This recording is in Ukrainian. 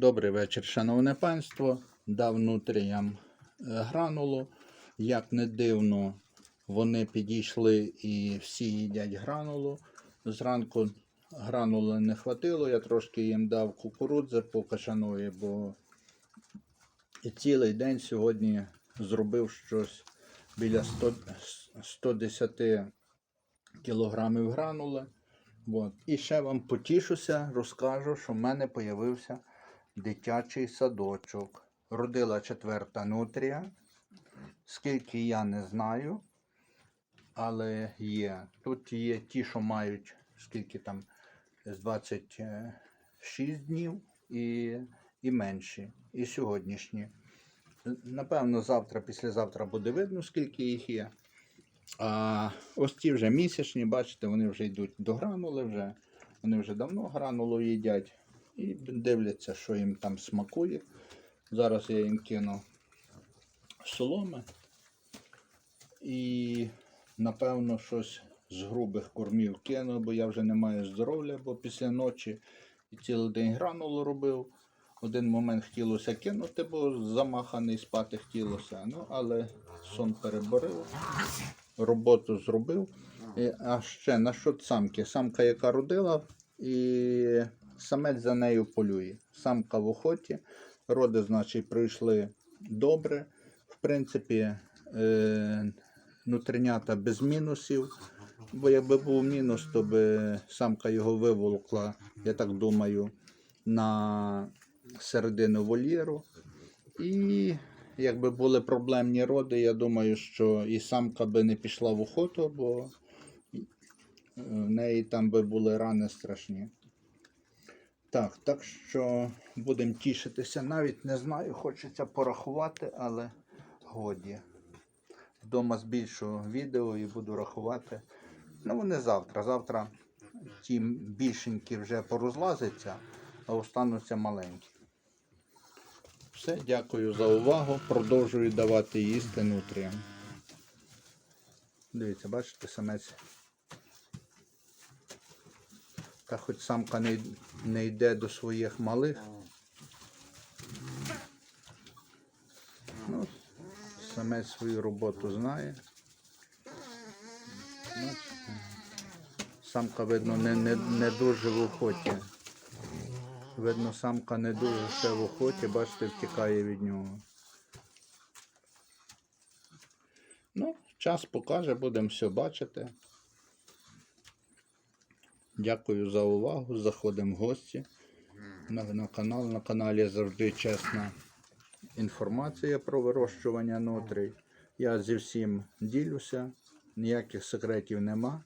Добрий вечір, шановне панство. Дав нутріям е, гранулу. Як не дивно, вони підійшли і всі їдять гранулу. Зранку гранули не хватило, я трошки їм дав кукурудзи по кашаної, бо цілий день сьогодні зробив щось біля 100, 110 кілограмів гранули. От. І ще вам потішуся, розкажу, що в мене з'явився дитячий садочок. Родила четверта нутрія. Скільки я не знаю, але є. Тут є ті, що мають скільки там з 26 днів і, і менші, і сьогоднішні. Напевно, завтра, післязавтра буде видно, скільки їх є. А ось ті вже місячні, бачите, вони вже йдуть до гранули, вже. вони вже давно гранулу їдять і дивляться, що їм там смакує. Зараз я їм кину соломи і, напевно, щось з грубих кормів кину, бо я вже не маю здоров'я, бо після ночі і цілий день гранулу робив. Один момент хотілося кинути, бо замаханий спати хотілося. Ну, але сон переборив роботу зробив. І, а ще насчет самки. Самка, яка родила, і самець за нею полює. Самка в охоті. Роди, значить, прийшли добре. В принципі, е, нутринята без мінусів. Бо якби був мінус, то би самка його виволокла, я так думаю, на середину вольєру. І якби були проблемні роди, я думаю, що і самка би не пішла в охоту, бо в неї там би були рани страшні. Так, так що будемо тішитися. Навіть не знаю, хочеться порахувати, але годі. Вдома збільшу відео і буду рахувати. Ну, вони завтра. Завтра ті більшенькі вже порозлазяться, а остануться маленькі. Все, дякую за увагу. Продовжую давати їсти нутріям. Дивіться, бачите, самець. Та хоч самка не, йде до своїх малих. Ну, самець свою роботу знає. Самка, видно, не, не, не дуже в охоті. Видно, самка не дуже ще в охоті, бачите, втікає від нього. Ну, час покаже, будемо все бачити. Дякую за увагу. Заходимо в гості на, на канал. На каналі завжди чесна інформація про вирощування нутрій. Я зі всім ділюся, ніяких секретів нема.